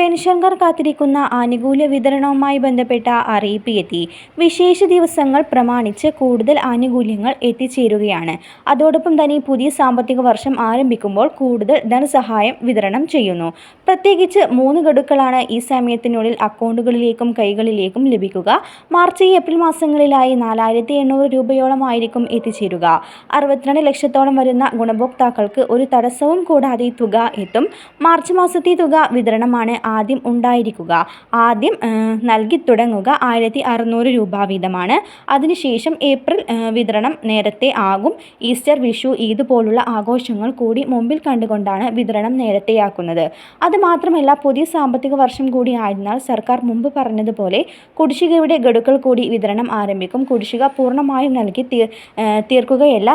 പെൻഷൻകാർ കാത്തിരിക്കുന്ന ആനുകൂല്യ വിതരണവുമായി ബന്ധപ്പെട്ട അറിയിപ്പ് എത്തി. വിശേഷ ദിവസങ്ങൾ പ്രമാണിച്ച് കൂടുതൽ ആനുകൂല്യങ്ങൾ എത്തിച്ചേരുകയാണ്. അതോടൊപ്പം തന്നെ പുതിയ സാമ്പത്തിക വർഷം ആരംഭിക്കുമ്പോൾ കൂടുതൽ ധനസഹായം വിതരണം ചെയ്യുന്നു. പ്രത്യേകിച്ച് മൂന്ന് ഗഡുക്കളാണ് ഈ സമയത്തിനുള്ളിൽ അക്കൗണ്ടുകളിലേക്കും കൈകളിലേക്കും ലഭിക്കുക. മാർച്ച് ഏപ്രിൽ മാസങ്ങളിലായി നാലായിരത്തി എണ്ണൂറ് രൂപയോളമായിരിക്കും എത്തിച്ചേരുക. അറുപത്തിരണ്ട് ലക്ഷത്തോളം വരുന്ന ഗുണഭോക്താക്കൾക്ക് ഒരു തടസ്സവും കൂടാതെ തുക എത്തും. മാർച്ച് മാസത്തെ തുക വിതരണമാണ് ആദ്യം ഉണ്ടായിരിക്കുക. ആദ്യം നൽകി തുടങ്ങുക ആയിരത്തി അറുന്നൂറ് രൂപ വീതമാണ്. അതിനുശേഷം ഏപ്രിൽ വിതരണം നേരത്തെ ആകും. ഈസ്റ്റർ വിഷു ഈദ് പോലുള്ള ആഘോഷങ്ങൾ കൂടി മുമ്പിൽ കണ്ടുകൊണ്ടാണ് വിതരണം നേരത്തെയാക്കുന്നത്. അതുമാത്രമല്ല പുതിയ സാമ്പത്തിക വർഷം കൂടി ആയതിനാൽ സർക്കാർ മുമ്പ് പറഞ്ഞതുപോലെ കുടിശ്ശികയുടെ ഗഡുക്കൾ കൂടി വിതരണം ആരംഭിക്കും. കുടിശ്ശിക പൂർണമായും നൽകി തീർക്കുകയല്ല.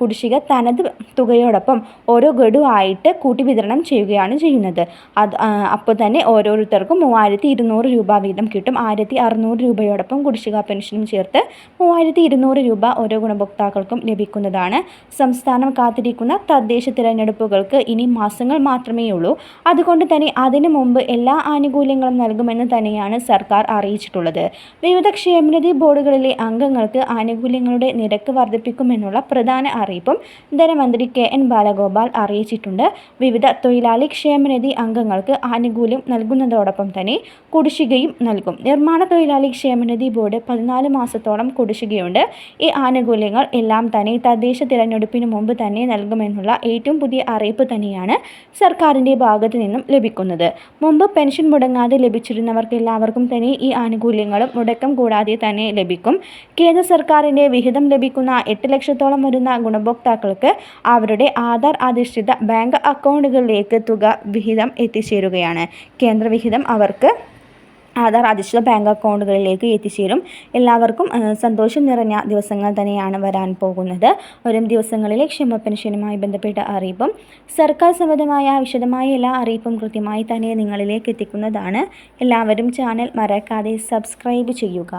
കുടിശ്ശിക തനത് തുകയോടൊപ്പം ഓരോ ഗഡു ആയിട്ട് കൂട്ടി വിതരണം ചെയ്യുകയാണ് ചെയ്യുന്നത്. അത് അപ്പോൾ തന്നെ ഓരോരുത്തർക്കും മൂവായിരത്തി ഇരുന്നൂറ് രൂപ വീതം കിട്ടും. ആയിരത്തി അറുന്നൂറ് രൂപയോടൊപ്പം കുടിശ്ശിക പെൻഷനും ചേർത്ത് മൂവായിരത്തി ഇരുന്നൂറ് രൂപ ഓരോ ഗുണഭോക്താക്കൾക്കും ലഭിക്കുന്നതാണ്. സംസ്ഥാനം കാത്തിരിക്കുന്ന തദ്ദേശ തിരഞ്ഞെടുപ്പുകൾക്ക് ഇനി മാസങ്ങൾ മാത്രമേ ഉള്ളൂ. അതുകൊണ്ട് തന്നെ അതിനു മുമ്പ് എല്ലാ ആനുകൂല്യങ്ങളും നൽകുമെന്ന് തന്നെയാണ് സർക്കാർ അറിയിച്ചിട്ടുള്ളത്. വിവിധ ക്ഷേമനിധി ബോർഡുകളിലെ അംഗങ്ങൾക്ക് ആനുകൂല്യങ്ങളുടെ നിരക്ക് വർദ്ധിപ്പിക്കുമെന്നുള്ള പ്രധാന അറിയിപ്പും ധനമന്ത്രി കെ എൻ ബാലഗോപാൽ അറിയിച്ചിട്ടുണ്ട്. വിവിധ തൊഴിലാളി ക്ഷേമനിധി അംഗങ്ങൾക്ക് ആനുകൂല്യം നൽകുന്നതോടൊപ്പം തന്നെ കുടിശ്ശികയും നൽകും. നിർമ്മാണ തൊഴിലാളി ക്ഷേമനിധി ബോർഡ് പതിനാല് മാസത്തോളം കുടിശ്ശികയുണ്ട്. ഈ ആനുകൂല്യങ്ങൾ എല്ലാം തന്നെ തദ്ദേശ തിരഞ്ഞെടുപ്പിന് മുമ്പ് തന്നെ നൽകുമെന്നുള്ള ഏറ്റവും പുതിയ അറിയിപ്പ് തന്നെയാണ് സർക്കാരിന്റെ ഭാഗത്തു നിന്നും ലഭിക്കുന്നത്. മുമ്പ് പെൻഷൻ മുടങ്ങാതെ ലഭിച്ചിരുന്നവർക്ക് എല്ലാവർക്കും തന്നെ ഈ ആനുകൂല്യങ്ങളും മുടക്കം കൂടാതെ തന്നെ ലഭിക്കും. കേന്ദ്ര സർക്കാരിന്റെ വിഹിതം ലഭിക്കുന്ന എട്ട് ലക്ഷത്തോളം വരുന്ന ഗുണഭോക്താക്കൾക്ക് അവരുടെ ആധാർ അധിഷ്ഠിത ബാങ്ക് അക്കൗണ്ടുകളിലേക്ക് തുക വിഹിതം എത്തിച്ചേരുകയാണ്. കേന്ദ്രവിഹിതം അവർക്ക് ആധാർ അധിഷ്ഠിത ബാങ്ക് അക്കൗണ്ടുകളിലേക്ക് എത്തിച്ചേരും. എല്ലാവർക്കും സന്തോഷം നിറഞ്ഞ ദിവസങ്ങൾ തന്നെയാണ് വരാൻ പോകുന്നത്. വരും ദിവസങ്ങളിലെ ക്ഷമ പെൻഷനുമായി ബന്ധപ്പെട്ട അറിയിപ്പും സർക്കാർ സംബന്ധമായ വിശദമായ എല്ലാ അറിയിപ്പും കൃത്യമായി തന്നെ നിങ്ങളിലേക്ക് എത്തിക്കുന്നതാണ്. എല്ലാവരും ചാനൽ മറക്കാതെ സബ്സ്ക്രൈബ് ചെയ്യുക.